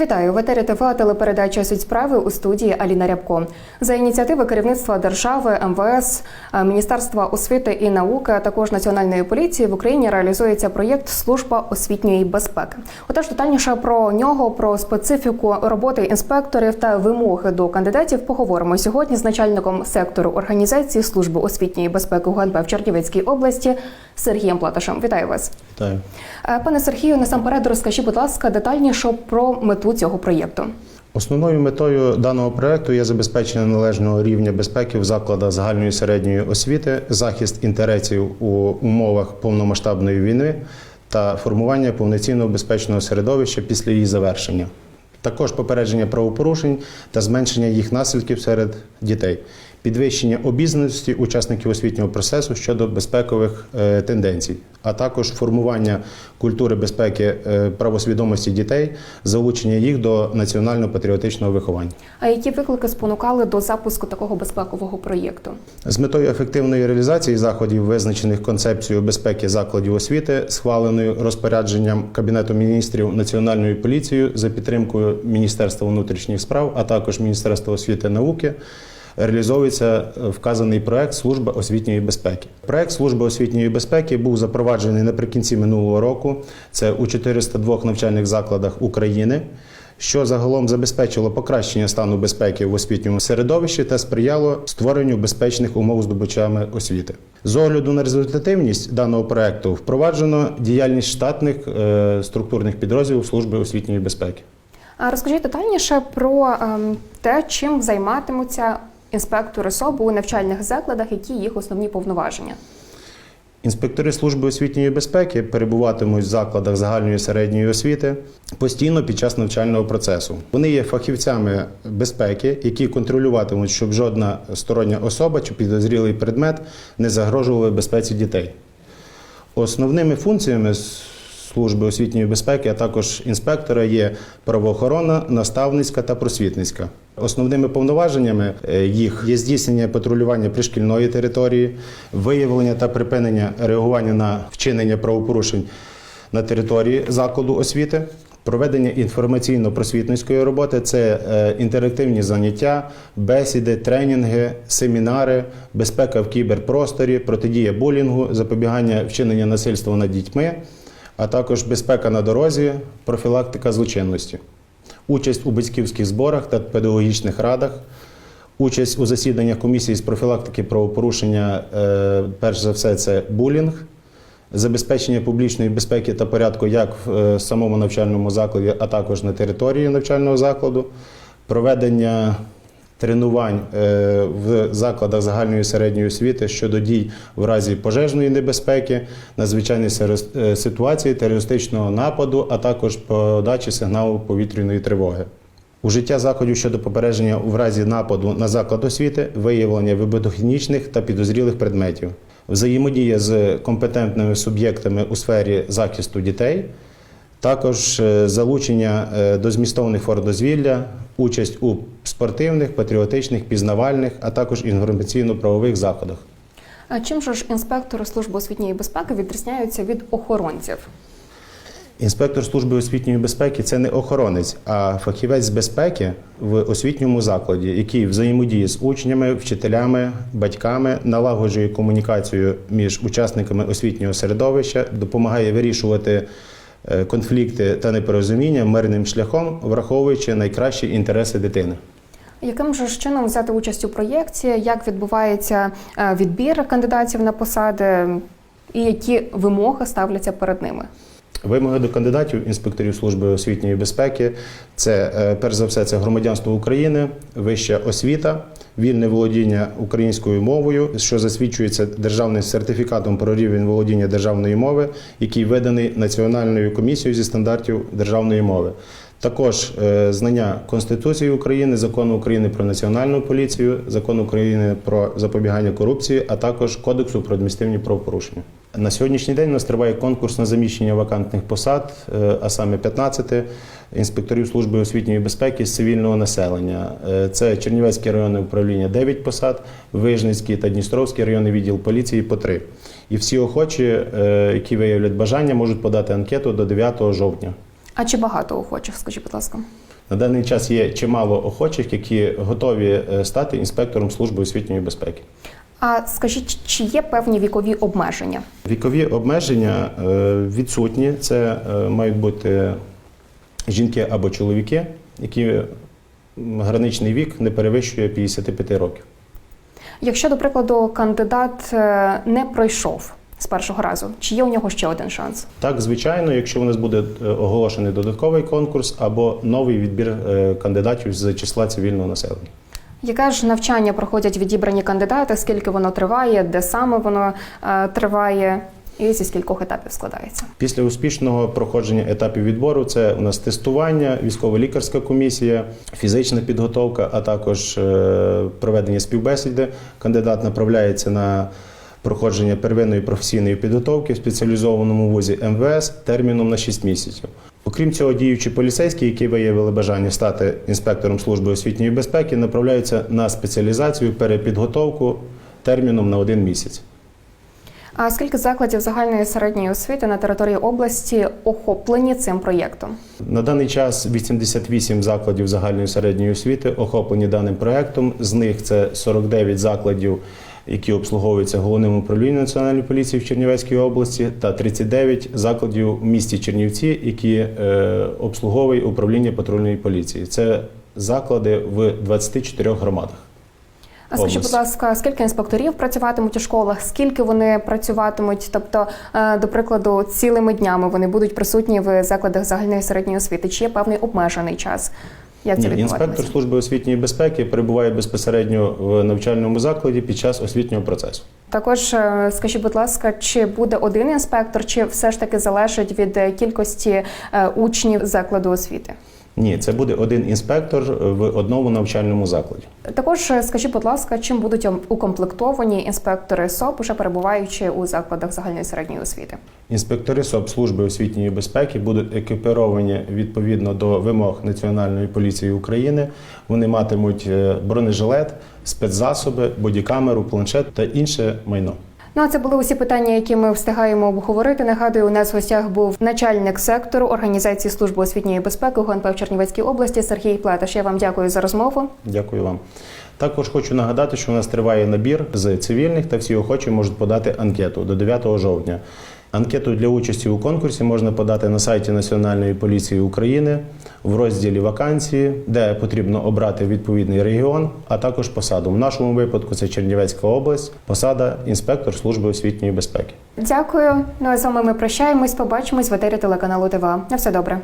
Вітаю в етері ТВ телепередача «Суть справи у студії Аліна Рябко. За ініціативи керівництва держави, МВС, е, Міністерства освіти і науки, а також національної поліції в Україні реалізується проєкт Служба освітньої безпеки. Отож, детальніше про нього, про специфіку роботи інспекторів та вимоги до кандидатів поговоримо сьогодні з начальником сектору організації служби освітньої безпеки ГУНП в Чернівецькій області Сергієм Платашем. Вітаю вас. Вітаю. Е, Пане Сергію, насамперед розкажіть, будь ласка, детальніше про мету цього проєкту. Основною метою даного проекту є забезпечення належного рівня безпеки в закладах загальної середньої освіти, захист інтересів у умовах повномасштабної війни та формування повноцінного безпечного середовища після її завершення. Також попередження правопорушень та зменшення їх наслідків серед дітей, підвищення обізнаності учасників освітнього процесу щодо безпекових е, тенденцій, а також формування культури безпеки е, правосвідомості дітей, залучення їх до національно-патріотичного виховання. А які виклики спонукали до запуску такого безпекового проєкту? З метою ефективної реалізації заходів, визначених концепцією безпеки закладів освіти, схваленою розпорядженням Кабінету міністрів Національною поліцією за підтримкою Міністерства внутрішніх справ, а також Міністерства освіти і науки. Реалізовується вказаний проект Служба освітньої безпеки. Проект Служба освітньої безпеки був запроваджений наприкінці минулого року. Це у 402 навчальних закладах України що загалом забезпечило покращення стану безпеки в освітньому середовищі та сприяло створенню безпечних умов здобувачами освіти. З огляду на результативність даного проекту впроваджено діяльність штатних е, структурних підрозділів служби освітньої безпеки. Розкажіть детальніше про ем, те, чим займатимуться інспектори СОБ у навчальних закладах, які їх основні повноваження. Інспектори служби освітньої безпеки перебуватимуть в закладах загальної середньої освіти постійно під час навчального процесу. Вони є фахівцями безпеки, які контролюватимуть, щоб жодна стороння особа чи підозрілий предмет не загрожували безпеці дітей. Основними функціями служби освітньої безпеки, а також інспектора є правоохоронна, наставницька та просвітницька. Основними повноваженнями е, їх є здійснення патрулювання пришкільної території, виявлення та припинення реагування на вчинення правопорушень на території закладу освіти. Проведення інформаційно-просвітницької роботи це е, інтерактивні заняття, бесіди, тренінги, семінари, безпека в кіберпросторі, протидія булінгу, запобігання вчинення насильства над дітьми, а також безпека на дорозі, профілактика злочинності, участь у батьківських зборах та педагогічних радах, участь у засіданнях комісії з профілактики правопорушення, е, перш за все, це булінг. Забезпечення публічної безпеки та порядку як в е, самому навчальному закладі, а також на території навчального закладу, проведення тренувань е, в закладах загальної середньої освіти щодо дій в разі пожежної небезпеки, надзвичайної е, ситуації, терористичного нападу, а також подачі сигналу повітряної тривоги. Ужиття заходів щодо попередження в разі нападу на заклад освіти, виявлення вибухохімічних та підозрілих предметів, взаємодія з компетентними суб'єктами у сфері захисту дітей, також е, залучення е, до змістовних форм дозвілля, участь у спортивних, патріотичних, пізнавальних, а також інформаційно-правових заходах. А чим же ж інспектори служби освітньої безпеки відрізняються від охоронців? Інспектор служби освітньої безпеки це не охоронець, а фахівець з безпеки в освітньому закладі, який взаємодіє з учнями, вчителями, батьками, налагоджує комунікацію між учасниками освітнього середовища, допомагає вирішувати конфлікти та непорозуміння мирним шляхом, враховуючи найкращі інтереси дитини. Яким же чином взяти участь у проєкті? Як відбувається е, відбір кандидатів на посади, і які вимоги ставляться перед ними? Вимоги до кандидатів інспекторів служби освітньої безпеки це е, перш за все це громадянство України, вища освіта, вільне володіння українською мовою, що засвідчується державним сертифікатом про рівень володіння державної мови, який виданий Національною комісією зі стандартів державної мови. Також е, знання Конституції України, закону України про національну поліцію, закону України про запобігання корупції, а також Кодексу про адміністративні правопорушення. На сьогоднішній день у нас триває конкурс на заміщення вакантних посад, е, а саме 15 інспекторів служби освітньої безпеки з цивільного населення. Е, Це Чернівецьке районне управління 9 посад, Вижницький та Дністровський районний відділ поліції по 3. І всі охочі, е, які виявлять бажання, можуть подати анкету до 9 жовтня. А чи багато охочих? Скажіть, будь ласка. На даний час є чимало охочих, які готові стати інспектором служби освітньої безпеки. А скажіть, чи є певні вікові обмеження? Вікові обмеження е, відсутні. Це е, мають бути жінки або чоловіки, які граничний вік не перевищує 55 років. Якщо, до прикладу, кандидат е, не пройшов з першого разу, чи є у нього ще один шанс? Так, звичайно, якщо у нас буде оголошений додатковий конкурс або новий відбір кандидатів з числа цивільного населення. Яке ж навчання проходять відібрані кандидати? Скільки воно триває, де саме воно е, триває, і зі скількох етапів складається? Після успішного проходження етапів відбору це у нас тестування, військово-лікарська комісія, фізична підготовка, а також е, проведення співбесіди. Кандидат направляється на проходження первинної професійної підготовки в спеціалізованому вузі МВС терміном на 6 місяців. Окрім цього, діючі поліцейські, які виявили бажання стати інспектором служби освітньої безпеки, направляються на спеціалізацію, перепідготовку терміном на один місяць. А скільки закладів загальної середньої освіти на території області охоплені цим проєктом? На даний час 88 закладів загальної середньої освіти охоплені даним проектом. З них це 49 закладів, які обслуговуються головним управлінням національної поліції в Чернівецькій області, та 39 закладів в місті Чернівці, які е, обслуговує управління патрульної поліції. Це заклади в 24 громадах. А скажіть, будь ласка, скільки інспекторів працюватимуть у школах? Скільки вони працюватимуть? Тобто, е, до прикладу, цілими днями вони будуть присутні в закладах загальної середньої освіти? Чи є певний обмежений час? Як це Ні, інспектор служби освітньої безпеки перебуває безпосередньо в навчальному закладі під час освітнього процесу. Також е, скажіть, будь ласка, чи буде один інспектор, чи все ж таки залежить від кількості е, учнів закладу освіти? Ні, це буде один інспектор в одному навчальному закладі. Також е, скажіть, будь ласка, чим будуть укомплектовані інспектори СОП, уже перебуваючи у закладах загальної середньої освіти? Інспектори СОП служби освітньої безпеки будуть екіпіровані відповідно до вимог Національної поліції України. Вони матимуть е, бронежилет, спецзасоби, бодікамеру, планшет та інше майно. Ну а це були усі питання, які ми встигаємо обговорити. Нагадую, у нас в гостях був начальник сектору організації служби освітньої безпеки ГНП в Чернівецькій області Сергій Платаш. Я вам дякую за розмову. Дякую вам. Також хочу нагадати, що у нас триває набір з цивільних та всі охочі можуть подати анкету до 9 жовтня. Анкету для участі у конкурсі можна подати на сайті Національної поліції України в розділі вакансії, де потрібно обрати відповідний регіон, а також посаду. В нашому випадку це Чернівецька область, посада інспектор служби освітньої безпеки. Дякую. Ну а з вами ми прощаємось. Побачимось в етері телеканалу ТВА. На все добре.